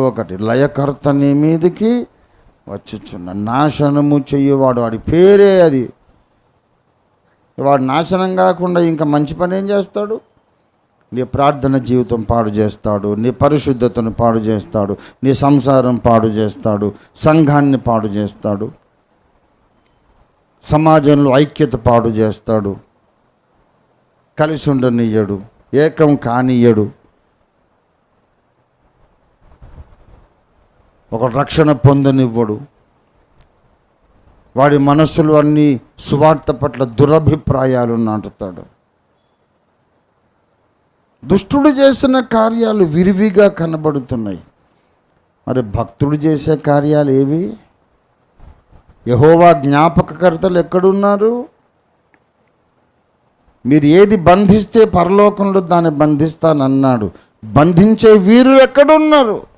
ఒకటి లయకర్త నీ మీదికి వచ్చుచున్న నాశనము చెయ్యేవాడు వాడి పేరే అది. వాడు నాశనం కాకుండా ఇంకా మంచి పని ఏం చేస్తాడు? నీ ప్రార్థన జీవితం పాడు చేస్తాడు నీ పరిశుద్ధతను పాడు చేస్తాడు నీ సంసారం పాడు చేస్తాడు సంఘాన్ని పాడు చేస్తాడు సమాజంలో ఐక్యత పాడు చేస్తాడు కలిసి ఉండనియ్యడు ఏకం కానియ్యడు ఒక రక్షణ పొందనివ్వడు. వాడి మనస్సులు అన్నీ సువార్త పట్ల దురభిప్రాయాలు నాటుతాడు. దుష్టుడు చేసిన కార్యాలు విరివిగా కనబడుతున్నాయి. మరి భక్తుడు చేసే కార్యాలు ఏవి? యహోవా జ్ఞాపకకర్తలు ఎక్కడున్నారు? మీరు ఏది బంధిస్తే పరలోకంలో దాన్ని బంధిస్తానన్నాడు. బంధించే వీరు ఎక్కడున్నారు?